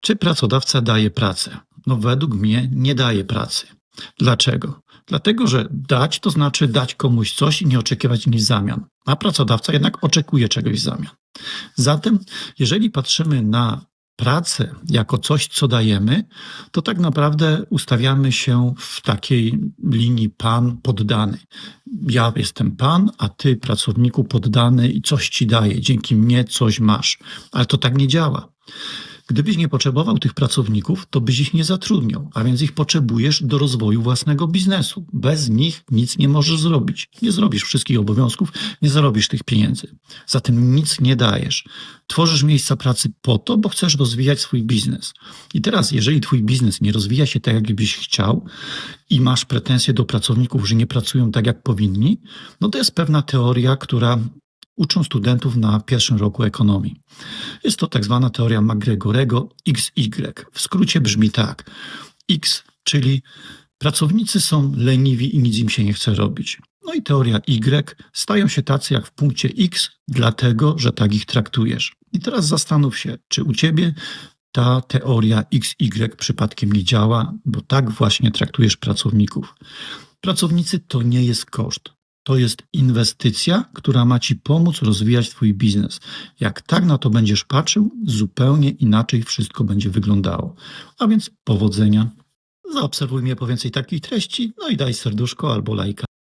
Czy pracodawca daje pracę? No, według mnie nie daje pracy. Dlaczego? Dlatego, że dać to znaczy dać komuś coś i nie oczekiwać nic w zamian, a pracodawca jednak oczekuje czegoś w zamian. Zatem, jeżeli patrzymy na pracę jako coś, co dajemy, to tak naprawdę ustawiamy się w takiej linii pan poddany. Ja jestem pan, a ty pracowniku poddany i coś ci daję, dzięki mnie coś masz. Ale to tak nie działa. Gdybyś nie potrzebował tych pracowników, to byś ich nie zatrudniał, a więc ich potrzebujesz do rozwoju własnego biznesu. Bez nich nic nie możesz zrobić. Nie zrobisz wszystkich obowiązków, nie zarobisz tych pieniędzy. Zatem nic nie dajesz. Tworzysz miejsca pracy po to, bo chcesz rozwijać swój biznes. I teraz, jeżeli twój biznes nie rozwija się tak, jakbyś chciał i masz pretensje do pracowników, że nie pracują tak, jak powinni, no to jest pewna teoria, która uczą studentów na pierwszym roku ekonomii. Jest to tak zwana teoria McGregorego XY. W skrócie brzmi tak. X, czyli pracownicy są leniwi i nic im się nie chce robić. No i teoria Y stają się tacy jak w punkcie X, dlatego że tak ich traktujesz. I teraz zastanów się, czy u ciebie ta teoria XY przypadkiem nie działa, bo tak właśnie traktujesz pracowników. Pracownicy to nie jest koszt. To jest inwestycja, która ma ci pomóc rozwijać twój biznes. Jak tak na to będziesz patrzył, zupełnie inaczej wszystko będzie wyglądało. A więc powodzenia. Zaobserwuj mnie po więcej takich treści, no i daj serduszko albo lajka.